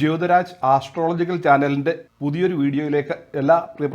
Jyothiraj astrological ചാനലിന്റെ പുതിയൊരു വീഡിയോയിലേക്ക് എല്ലാ പ്രിയ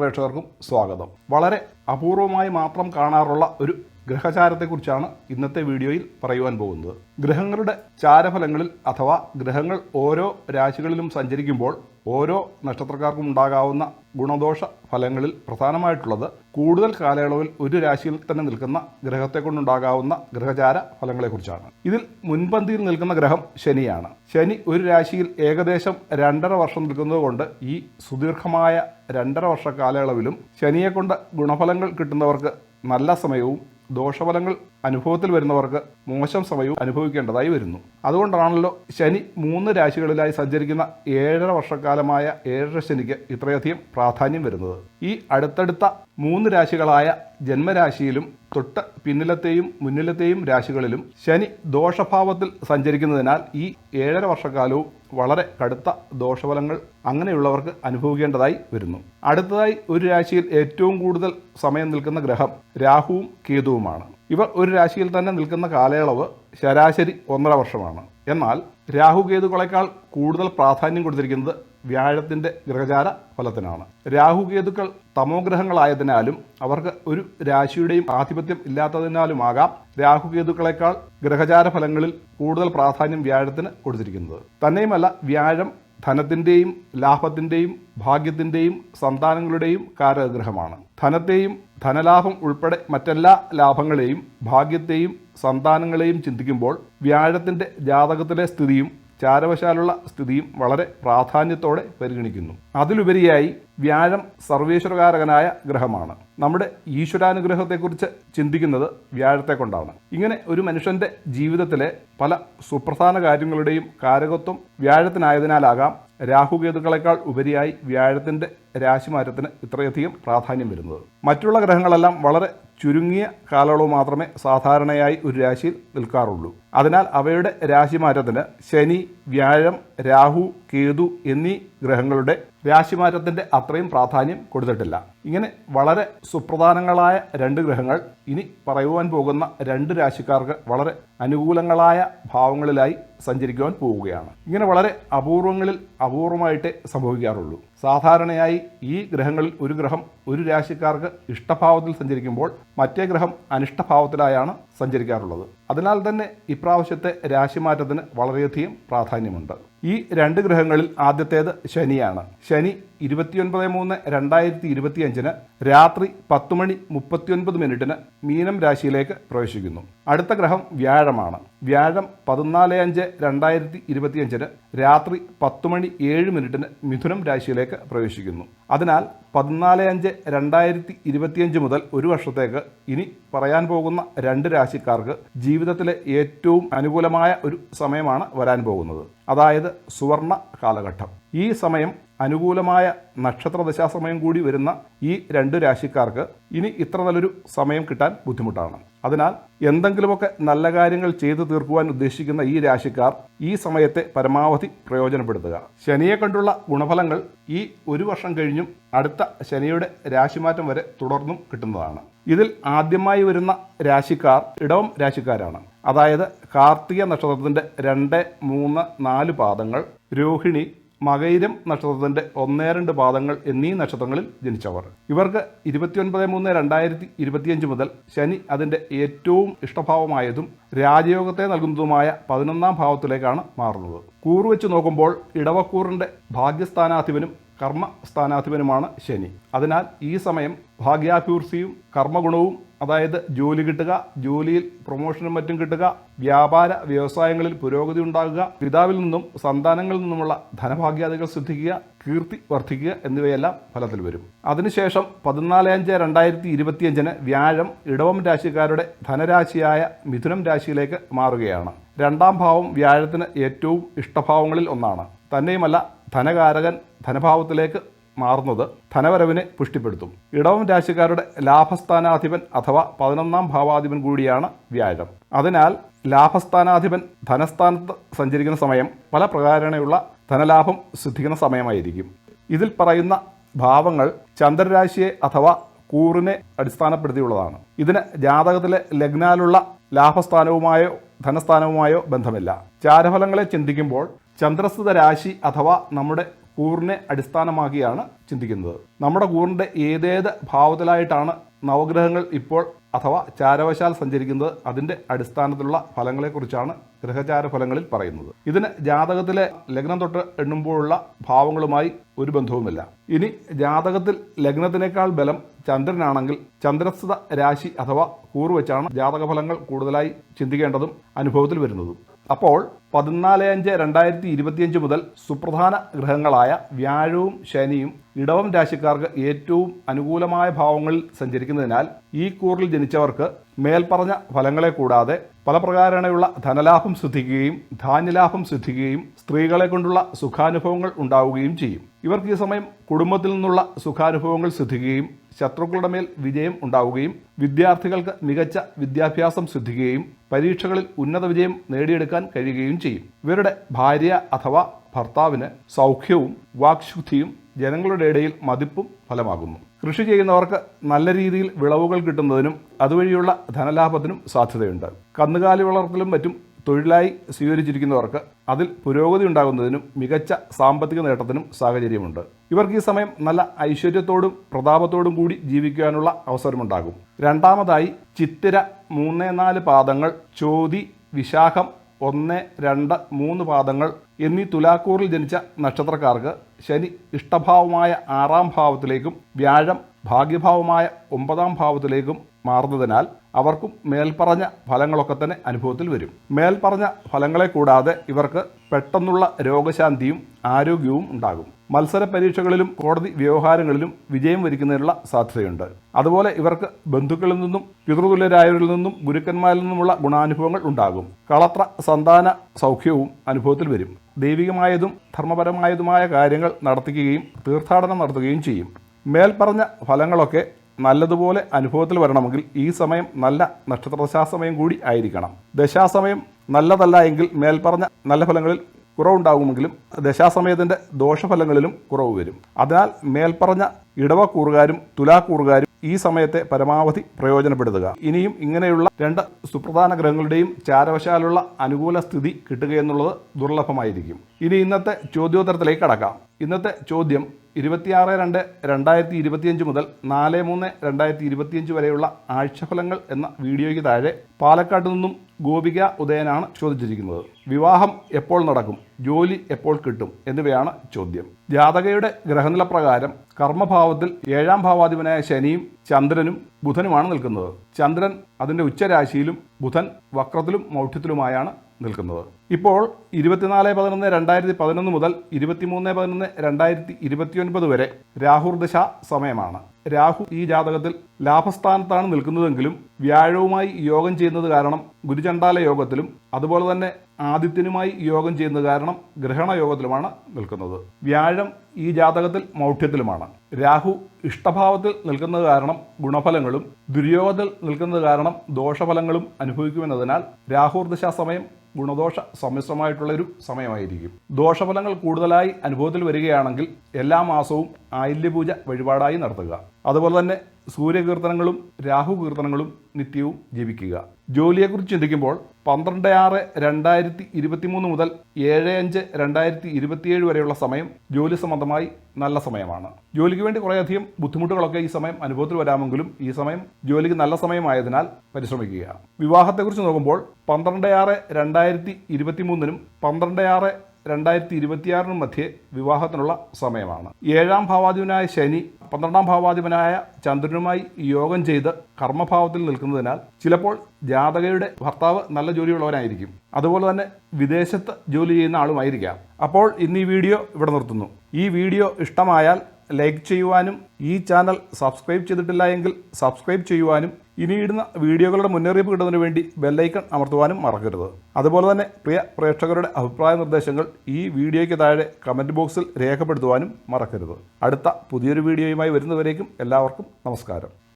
സ്വാഗതം. വളരെ അപൂർവമായി മാത്രം കാണാറുള്ള ഒരു ഗ്രഹചാരത്തെക്കുറിച്ചാണ് ഇന്നത്തെ വീഡിയോയിൽ പറയുവാൻ പോകുന്നത്. ഗ്രഹങ്ങളുടെ ചാരഫലങ്ങളിൽ അഥവാ ഗ്രഹങ്ങൾ ഓരോ രാശികളിലും സഞ്ചരിക്കുമ്പോൾ ഓരോ നക്ഷത്രക്കാർക്കും ഉണ്ടാകാവുന്ന ഗുണദോഷ ഫലങ്ങളിൽ പ്രധാനമായിട്ടുള്ളത് കൂടുതൽ കാലയളവിൽ ഒരു രാശിയിൽ തന്നെ നിൽക്കുന്ന ഗ്രഹത്തെ കൊണ്ടുണ്ടാകാവുന്ന ഗ്രഹചാര ഫലങ്ങളെക്കുറിച്ചാണ്. ഇതിൽ മുൻപന്തിയിൽ നിൽക്കുന്ന ഗ്രഹം ശനിയാണ്. ശനി ഒരു രാശിയിൽ ഏകദേശം രണ്ടര വർഷം നിൽക്കുന്നത് കൊണ്ട് ഈ സുദീർഘമായ രണ്ടര വർഷ കാലയളവിലും ശനിയെ കൊണ്ട് ഗുണഫലങ്ങൾ കിട്ടുന്നവർക്ക് നല്ല സമയവും ദോഷഫലങ്ങൾ അനുഭവത്തിൽ വരുന്നവർക്ക് മോശം സമയവും അനുഭവിക്കേണ്ടതായി വരുന്നു. അതുകൊണ്ടാണല്ലോ ശനി മൂന്ന് രാശികളിലായി സഞ്ചരിക്കുന്ന ഏഴര വർഷക്കാലമായ ഏഴര ശനിക്ക് ഇത്രയധികം പ്രാധാന്യം വരുന്നത്. ഈ അടുത്തടുത്ത മൂന്ന് രാശികളായ ജന്മരാശിയിലും തൊട്ട് പിന്നിലത്തെയും മുന്നിലത്തെയും രാശികളിലും ശനി ദോഷഭാവത്തിൽ സഞ്ചരിക്കുന്നതിനാൽ ഈ ഏഴര വർഷക്കാലവും വളരെ കടുത്ത ദോഷഫലങ്ങൾ അങ്ങനെയുള്ളവർക്ക് അനുഭവിക്കേണ്ടതായി വരുന്നു. അടുത്തതായി ഒരു രാശിയിൽ ഏറ്റവും കൂടുതൽ സമയം നിൽക്കുന്ന ഗ്രഹം രാഹുവും കേതുവുമാണ്. ഇവ ഒരു രാശിയിൽ തന്നെ നിൽക്കുന്ന കാലയളവ് ശരാശരി ഒന്നര വർഷമാണ്. എന്നാൽ രാഹു കേതുക്കളെക്കാൾ കൂടുതൽ പ്രാധാന്യം കൊടുത്തിരിക്കുന്നത് വ്യാഴത്തിന്റെ ഗ്രഹചാര ഫലത്തിനാണ്. രാഹുകേതുക്കൾ തമോഗ്രഹങ്ങളായതിനാലും അവർക്ക് ഒരു രാശിയുടെയും ആധിപത്യം ഇല്ലാത്തതിനാലുമാകാം രാഹുകേതുക്കളെക്കാൾ ഗ്രഹചാര ഫലങ്ങളിൽ കൂടുതൽ പ്രാധാന്യം വ്യാഴത്തിന് കൊടുത്തിരിക്കുന്നത്. തന്നെയുമല്ല വ്യാഴം ധനത്തിന്റെയും ലാഭത്തിന്റെയും ഭാഗ്യത്തിന്റെയും സന്താനങ്ങളുടെയും കാരഗ്രഹമാണ് ധനത്തെയും ധനലാഭം ഉൾപ്പെടെ മറ്റെല്ലാ ലാഭങ്ങളെയും ഭാഗ്യത്തെയും സന്താനങ്ങളെയും ചിന്തിക്കുമ്പോൾ വ്യാഴത്തിന്റെ ജാതകത്തിലെ സ്ഥിതിയും ചാരവശാലുള്ള സ്ഥിതിയും വളരെ പ്രാധാന്യത്തോടെ പരിഗണിക്കുന്നു. അതിലുപരിയായി വ്യാഴം സർവേശ്വരകാരകനായ ഗ്രഹമാണ്. നമ്മുടെ ഈശ്വരാനുഗ്രഹത്തെക്കുറിച്ച് ചിന്തിക്കുന്നത് വ്യാഴത്തെ കൊണ്ടാണ്. ഇങ്ങനെ ഒരു മനുഷ്യന്റെ ജീവിതത്തിലെ പല സുപ്രധാന കാര്യങ്ങളുടെയും കാരകത്വം വ്യാഴത്തിനായതിനാലാകാം. രാഹുകേതുക്കളെക്കാൾ ഉപരിയായി വ്യാഴത്തിന്റെ രാശിമാറ്റത്തിന് ഇത്രയധികം പ്രാധാന്യം വരുന്നത്. മറ്റുള്ള ഗ്രഹങ്ങളെല്ലാം വളരെ ചുരുങ്ങിയ കാലയളവ് മാത്രമേ സാധാരണയായി ഒരു രാശിയിൽ നിൽക്കാറുള്ളൂ. അതിനാൽ അവയുടെ രാശിമാറ്റത്തിന് ശനി വ്യാഴം രാഹു കേതു എന്നീ ഗ്രഹങ്ങളുടെ രാശിമാറ്റത്തിന്റെ അത്രയും പ്രാധാന്യം കൊടുത്തിട്ടില്ല. ഇങ്ങനെ വളരെ സുപ്രധാനങ്ങളായ രണ്ട് ഗ്രഹങ്ങൾ ഇനി പറയുവാൻ പോകുന്ന രണ്ട് രാശിക്കാർക്ക് വളരെ അനുകൂലങ്ങളായ ഭാവങ്ങളിലായി സഞ്ചരിക്കുവാൻ പോവുകയാണ്. ഇങ്ങനെ വളരെ അപൂർവങ്ങളിൽ അപൂർവമായിട്ടേ സംഭവിക്കാറുള്ളൂ. സാധാരണയായി ഈ ഗ്രഹങ്ങളിൽ ഒരു ഗ്രഹം ഒരു രാശിക്കാർക്ക് ഇഷ്ടഭാവത്തിൽ സഞ്ചരിക്കുമ്പോൾ മറ്റേ ഗ്രഹം അനിഷ്ടഭാവത്തിലായാണ് സഞ്ചരിക്കാറുള്ളത്. അതിനാൽ തന്നെ ഇപ്രാവശ്യത്തെ രാശിമാറ്റത്തിന് വളരെയധികം പ്രാധാന്യമുണ്ട്. ഈ രണ്ട് ഗ്രഹങ്ങളിൽ ആദ്യത്തേത് ശനിയാണ്. ശനി ഇരുപത്തിയൊൻപത് മൂന്ന് രണ്ടായിരത്തി ഇരുപത്തിയഞ്ചിന് രാത്രി പത്ത് മണി മുപ്പത്തിയൊൻപത് മിനിറ്റിന് മീനം രാശിയിലേക്ക് പ്രവേശിക്കുന്നു. അടുത്ത ഗ്രഹം വ്യാഴമാണ്. വ്യാഴം പതിനാല് അഞ്ച് രണ്ടായിരത്തി ഇരുപത്തിയഞ്ചിന് രാത്രി പത്ത് മണി ഏഴ് മിനിറ്റിന് മിഥുനം രാശിയിലേക്ക് പ്രവേശിക്കുന്നു. അതിനാൽ പതിനാല് അഞ്ച് രണ്ടായിരത്തി ഇരുപത്തിയഞ്ച് മുതൽ ഒരു വർഷത്തേക്ക് ഇനി പറയാൻ പോകുന്ന രണ്ട് രാശിക്കാർക്ക് ജീവിതത്തിലെ ഏറ്റവും അനുകൂലമായ ഒരു സമയമാണ് വരാൻ പോകുന്നത്. അതായത് സുവർണ കാലഘട്ടം. ഈ സമയം അനുകൂലമായ നക്ഷത്ര ദശാസമയം കൂടി വരുന്ന ഈ രണ്ട് രാശിക്കാർക്ക് ഇനി ഇത്ര നല്ലൊരു സമയം കിട്ടാൻ ബുദ്ധിമുട്ടാണ്. അതിനാൽ എന്തെങ്കിലുമൊക്കെ നല്ല കാര്യങ്ങൾ ചെയ്തു തീർക്കുവാൻ ഉദ്ദേശിക്കുന്ന ഈ രാശിക്കാർ ഈ സമയത്തെ പരമാവധി പ്രയോജനപ്പെടുത്തുക. ശനിയെ കണ്ടുള്ള ഗുണഫലങ്ങൾ ഈ ഒരു വർഷം കഴിഞ്ഞും അടുത്ത ശനിയുടെ രാശിമാറ്റം വരെ തുടർന്നും കിട്ടുന്നതാണ്. ഇതിൽ ആദ്യമായി വരുന്ന രാശിക്കാർ ഇടവം രാശിക്കാരാണ്. അതായത് കാർത്തിക നക്ഷത്രത്തിന്റെ രണ്ട് മൂന്ന് നാല് പാദങ്ങൾ രോഹിണി മകയിരം നക്ഷത്രത്തിന്റെ ഒന്നേ രണ്ട് പാദങ്ങൾ എന്നീ നക്ഷത്രങ്ങളിൽ ജനിച്ചവർ. ഇവർക്ക് ഇരുപത്തിയൊൻപത് മൂന്ന് രണ്ടായിരത്തി ഇരുപത്തിയഞ്ച് മുതൽ ശനി അതിന്റെ ഏറ്റവും ഇഷ്ടഭാവമായതും രാജയോഗത്തെ നൽകുന്നതുമായ പതിനൊന്നാം ഭാവത്തിലേക്കാണ് മാറുന്നത്. കൂറ് വെച്ച് നോക്കുമ്പോൾ ഇടവക്കൂറിന്റെ ഭാഗ്യസ്ഥാനാധിപനും കർമ്മ സ്ഥാനാധിപനുമാണ് ശനി. അതിനാൽ ഈ സമയം ഭാഗ്യാഭിവൃദ്ധിയും കർമ്മഗുണവും അതായത് ജോലി കിട്ടുക ജോലിയിൽ പ്രൊമോഷനും മറ്റും കിട്ടുക വ്യാപാര വ്യവസായങ്ങളിൽ പുരോഗതി ഉണ്ടാകുക പിതാവിൽ നിന്നും സന്താനങ്ങളിൽ നിന്നുമുള്ള ധനഭാഗ്യാദികൾ സിദ്ധിക്കുക കീർത്തി വർദ്ധിക്കുക എന്നിവയെല്ലാം ഫലത്തിൽ വരും. അതിനുശേഷം പതിനാല് അഞ്ച് രണ്ടായിരത്തി ഇരുപത്തിയഞ്ചിന് വ്യാഴം ഇടവം രാശിക്കാരുടെ ധനരാശിയായ മിഥുനം രാശിയിലേക്ക് മാറുകയാണ്. രണ്ടാം ഭാവം വ്യാഴത്തിന് ഏറ്റവും ഇഷ്ടഭാവങ്ങളിൽ ഒന്നാണ്. തന്നെയുമല്ല ധനകാരകൻ ധനഭാവത്തിലേക്ക് മാറുന്നത് ധനവരവിനെ പുഷ്ടിപ്പെടുത്തും. ഇടവം രാശിക്കാരുടെ ലാഭസ്ഥാനാധിപൻ അഥവാ പതിനൊന്നാം ഭാവാധിപൻ കൂടിയാണ് വ്യാഴം. അതിനാൽ ലാഭസ്ഥാനാധിപൻ ധനസ്ഥാനത്ത് സഞ്ചരിക്കുന്ന സമയം പല പ്രകാരണയുള്ള ധനലാഭം സിദ്ധിക്കുന്ന സമയമായിരിക്കും. ഇതിൽ പറയുന്ന ഭാവങ്ങൾ ചന്ദ്രരാശിയെ അഥവാ കൂറിനെ അടിസ്ഥാനപ്പെടുത്തിയുള്ളതാണ്. ഇതിന് ജാതകത്തിലെ ലഗ്നാലുള്ള ലാഭസ്ഥാനവുമായോ ധനസ്ഥാനവുമായോ ബന്ധമില്ല. ചാരഫലങ്ങളെ ചിന്തിക്കുമ്പോൾ ചന്ദ്രസ്ഥിത രാശി അഥവാ നമ്മുടെ കൂറിനെ അടിസ്ഥാനമാക്കിയാണ് ചിന്തിക്കുന്നത്. നമ്മുടെ കൂറിന്റെ ഏതേത് ഭാവത്തിലായിട്ടാണ് നവഗ്രഹങ്ങൾ ഇപ്പോൾ അഥവാ ചാരവശാൽ സഞ്ചരിക്കുന്നത് അതിന്റെ അടിസ്ഥാനത്തിലുള്ള ഫലങ്ങളെക്കുറിച്ചാണ് ഗ്രഹചാര ഫലങ്ങളിൽ പറയുന്നത്. ഇതിന് ജാതകത്തിലെ ലഗ്നം തൊട്ട് എണ്ണുമ്പോഴുള്ള ഭാവങ്ങളുമായി ഒരു ബന്ധവുമില്ല. ഇനി ജാതകത്തിൽ ലഗ്നത്തിനേക്കാൾ ബലം ചന്ദ്രനാണെങ്കിൽ ചന്ദ്രസ്ഥിത രാശി അഥവാ കൂറ് വെച്ചാണ് ജാതക ഫലങ്ങൾ കൂടുതലായി ചിന്തിക്കേണ്ടതും അനുഭവത്തിൽ വരുന്നതും. അപ്പോൾ പതിനാല് അഞ്ച് രണ്ടായിരത്തി ഇരുപത്തിയഞ്ച് മുതൽ സുപ്രധാന ഗ്രഹങ്ങളായ വ്യാഴവും ശനിയും ഇടവം രാശിക്കാർക്ക് ഏറ്റവും അനുകൂലമായ ഭാവങ്ങളിൽ സഞ്ചരിക്കുന്നതിനാൽ ഈ കൂറിൽ ജനിച്ചവർക്ക് മേൽപ്പറഞ്ഞ ഫലങ്ങളെ കൂടാതെ പല പ്രകാരണയുള്ള ധനലാഭം സിദ്ധിക്കുകയും ധാന്യലാഭം സിദ്ധിക്കുകയും സ്ത്രീകളെ കൊണ്ടുള്ള സുഖാനുഭവങ്ങൾ ഉണ്ടാവുകയും ചെയ്യും. ഇവർക്ക് ഈ സമയം കുടുംബത്തിൽ നിന്നുള്ള സുഖാനുഭവങ്ങൾ സിദ്ധിക്കുകയും ശത്രുക്കളുടെ മേൽ വിജയം ഉണ്ടാവുകയും വിദ്യാർത്ഥികൾക്ക് മികച്ച വിദ്യാഭ്യാസം സിദ്ധിക്കുകയും പരീക്ഷകളിൽ ഉന്നത വിജയം നേടിയെടുക്കാൻ കഴിയുകയും ചെയ്യും. ഇവരുടെ ഭാര്യ അഥവാ ഭർത്താവിന് സൗഖ്യവും വാക്ശുദ്ധിയും ജനങ്ങളുടെ ഇടയിൽ മതിപ്പും ഫലമാകുന്നു. കൃഷി ചെയ്യുന്നവർക്ക് നല്ല രീതിയിൽ വിളവുകൾ കിട്ടുന്നതിനും അതുവഴിയുള്ള ധനലാഭത്തിനും സാധ്യതയുണ്ട്. കന്നുകാലി വളർത്തലും മറ്റും തൊഴിലായി സ്വീകരിച്ചിരിക്കുന്നവർക്ക് അതിൽ പുരോഗതി ഉണ്ടാകുന്നതിനും മികച്ച സാമ്പത്തിക നേട്ടത്തിനും സാഹചര്യമുണ്ട്. ഇവർക്ക് ഈ സമയം നല്ല ഐശ്വര്യത്തോടും പ്രതാപത്തോടും കൂടി ജീവിക്കുവാനുള്ള അവസരമുണ്ടാകും. രണ്ടാമതായി ചിത്തിര മൂന്ന് നാല് പാദങ്ങൾ ചോതി വിശാഖം ഒന്ന് രണ്ട് മൂന്ന് പാദങ്ങൾ എന്നീ തുലാക്കൂറിൽ ജനിച്ച നക്ഷത്രക്കാർക്ക് ശനി ഇഷ്ടഭാവമായ ആറാം ഭാവത്തിലേക്കും വ്യാഴം ഭാഗ്യഭാവമായ ഒമ്പതാം ഭാവത്തിലേക്കും മാറുന്നതിനാൽ അവർക്കും മേൽപ്പറഞ്ഞ ഫലങ്ങളൊക്കെ തന്നെ അനുഭവത്തിൽ വരും. മേൽപ്പറഞ്ഞ ഫലങ്ങളെ കൂടാതെ ഇവർക്ക് പെട്ടെന്നുള്ള രോഗശാന്തിയും ആരോഗ്യവും ഉണ്ടാകും. മത്സര പരീക്ഷകളിലും കോടതി വ്യവഹാരങ്ങളിലും വിജയം വരിക്കുന്നതിനുള്ള സാധ്യതയുണ്ട്. അതുപോലെ ഇവർക്ക് ബന്ധുക്കളിൽ നിന്നും പിതൃതുല്യരായവരിൽ നിന്നും ഗുരുക്കന്മാരിൽ നിന്നുമുള്ള ഗുണാനുഭവങ്ങൾ ഉണ്ടാകും. കളത്ര സന്താന സൗഖ്യവും അനുഭവത്തിൽ വരും. ദൈവികമായതും ധർമ്മപരമായതുമായ കാര്യങ്ങൾ നടത്തിക്കുകയും തീർത്ഥാടനം നടത്തുകയും ചെയ്യും. മേൽപ്പറഞ്ഞ ഫലങ്ങളൊക്കെ നല്ലതുപോലെ അനുഭവത്തിൽ വരണമെങ്കിൽ ഈ സമയം നല്ല നക്ഷത്രദശാസമയം കൂടി ആയിരിക്കണം. ദശാസമയം നല്ലതല്ല എങ്കിൽ മേൽപ്പറഞ്ഞ നല്ല ഫലങ്ങളിൽ കുറവുണ്ടാകുമെങ്കിലും ദശാസമയത്തിന്റെ ദോഷഫലങ്ങളിലും കുറവ് വരും. അതിനാൽ മേൽപ്പറഞ്ഞ ഇടവക്കൂറുകാരും തുലാക്കൂറുകാരും ഈ സമയത്തെ പരമാവധി പ്രയോജനപ്പെടുത്തുക. ഇനിയും ഇങ്ങനെയുള്ള രണ്ട് സുപ്രധാന ഗ്രഹങ്ങളുടെയും ചാരവശാലുള്ള അനുകൂല സ്ഥിതി കിട്ടുകയെന്നുള്ളത് ദുർലഭമായിരിക്കും. ഇനി ഇന്നത്തെ ചോദ്യോത്തരത്തിലേക്ക് കടക്കാം. ഇന്നത്തെ ചോദ്യം ഇരുപത്തിയാറ് രണ്ട് രണ്ടായിരത്തി ഇരുപത്തിയഞ്ച് മുതൽ നാല് മൂന്ന് രണ്ടായിരത്തി ഇരുപത്തിയഞ്ച് വരെയുള്ള ആഴ്ചഫലങ്ങൾ എന്ന വീഡിയോയ്ക്ക് താഴെ പാലക്കാട് നിന്നും ഗോപിക ഉദയനാണ് ചോദിച്ചിരിക്കുന്നത്. വിവാഹം എപ്പോൾ നടക്കും? ജോലി എപ്പോൾ കിട്ടും? എന്നിവയാണ് ചോദ്യം. ജാതകയുടെ ഗ്രഹനില പ്രകാരം കർമ്മഭാവത്തിൽ ഏഴാം ഭാവാധിപനായ ശനിയും ചന്ദ്രനും ബുധനുമാണ് നിൽക്കുന്നത്. ചന്ദ്രൻ അതിന്റെ ഉച്ചരാശിയിലും ബുധൻ വക്രത്തിലും മൗഢ്യത്തിലുമായാണ് നിൽക്കുന്നത്. ഇപ്പോൾ ഇരുപത്തിനാല് പതിനൊന്ന് രണ്ടായിരത്തി പതിനൊന്ന് മുതൽ ഇരുപത്തിമൂന്ന് പതിനൊന്ന് രണ്ടായിരത്തി ഇരുപത്തിയൊൻപത് വരെ രാഹുർദശ സമയമാണ്. രാഹു ഈ ജാതകത്തിൽ ലാഭസ്ഥാനത്താണ് നിൽക്കുന്നതെങ്കിലും വ്യാഴവുമായി യോഗം ചെയ്യുന്നത് കാരണം ഗുരുചണ്ടാല യോഗത്തിലും അതുപോലെ തന്നെ ആദിത്യനുമായി യോഗം ചെയ്യുന്നത് കാരണം ഗ്രഹണ യോഗത്തിലുമാണ് നിൽക്കുന്നത്. വ്യാഴം ഈ ജാതകത്തിൽ മൗഢ്യത്തിലുമാണ്. രാഹു ഇഷ്ടഭാവത്തിൽ നിൽക്കുന്നത് കാരണം ഗുണഫലങ്ങളും ദുര്യോഗത്തിൽ നിൽക്കുന്നത് കാരണം ദോഷഫലങ്ങളും അനുഭവിക്കുമെന്നതിനാൽ രാഹുർദശാ സമയം ഗുണദോഷ സമ്മിശ്രമായിട്ടുള്ള ഒരു സമയമായിരിക്കും. ദോഷഫലങ്ങൾ കൂടുതലായി അനുഭവത്തിൽ വരികയാണെങ്കിൽ എല്ലാ മാസവും ആയില്യപൂജ വഴിപാടായി നടത്തുക. അതുപോലെ തന്നെ സൂര്യകീർത്തനങ്ങളും രാഹു കീർത്തനങ്ങളും നിത്യവും ജപിക്കുക. ജോലിയെക്കുറിച്ച് ചിന്തിക്കുമ്പോൾ പന്ത്രണ്ട് ആറ് രണ്ടായിരത്തി ഇരുപത്തിമൂന്ന് മുതൽ ഏഴ് അഞ്ച് രണ്ടായിരത്തി ഇരുപത്തിയേഴ് വരെയുള്ള സമയം ജോലി സംബന്ധമായി നല്ല സമയമാണ്. ജോലിക്ക് വേണ്ടി കുറേയധികം ബുദ്ധിമുട്ടുകളൊക്കെ ഈ സമയം അനുഭവത്തിൽ വരാമെങ്കിലും ഈ സമയം ജോലിക്ക് നല്ല സമയമായതിനാൽ പരിശ്രമിക്കുക. വിവാഹത്തെക്കുറിച്ച് നോക്കുമ്പോൾ പന്ത്രണ്ട് ആറ് രണ്ടായിരത്തി ഇരുപത്തിമൂന്നിനും പന്ത്രണ്ട് ആറ് രണ്ടായിരത്തി ഇരുപത്തിയാറിനും മധ്യേ വിവാഹത്തിനുള്ള സമയമാണ്. ഏഴാം ഭാവാധിപനായ ശനി പന്ത്രണ്ടാം ഭാവാധിപനായ ചന്ദ്രനുമായി യോഗം ചെയ്ത് കർമ്മഭാവത്തിൽ നിൽക്കുന്നതിനാൽ ചിലപ്പോൾ ജാതകയുടെ ഭർത്താവ് നല്ല ജോലിയുള്ളവനായിരിക്കും. അതുപോലെ തന്നെ വിദേശത്ത് ജോലി ചെയ്യുന്ന ആളുമായിരിക്കാം. അപ്പോൾ ഇന്ന് ഈ വീഡിയോ ഇവിടെ നിർത്തുന്നു. ഈ വീഡിയോ ഇഷ്ടമായാൽ ലൈക്ക് ചെയ്യുവാനും ഈ ചാനൽ സബ്സ്ക്രൈബ് ചെയ്തിട്ടില്ല എങ്കിൽ സബ്സ്ക്രൈബ് ചെയ്യുവാനും ഇനിയിടുന്ന വീഡിയോകളുടെ മുന്നറിയിപ്പ് കിട്ടുന്നതിന് വേണ്ടി ബെല്ലൈക്കൺ അമർത്തുവാനും മറക്കരുത്. അതുപോലെ തന്നെ പ്രിയ പ്രേക്ഷകരുടെ അഭിപ്രായ നിർദ്ദേശങ്ങൾ ഈ വീഡിയോയ്ക്ക് താഴെ കമന്റ് ബോക്സിൽ രേഖപ്പെടുത്തുവാനും മറക്കരുത്. അടുത്ത പുതിയൊരു വീഡിയോയുമായി വരുന്നവരേക്കും എല്ലാവർക്കും നമസ്കാരം.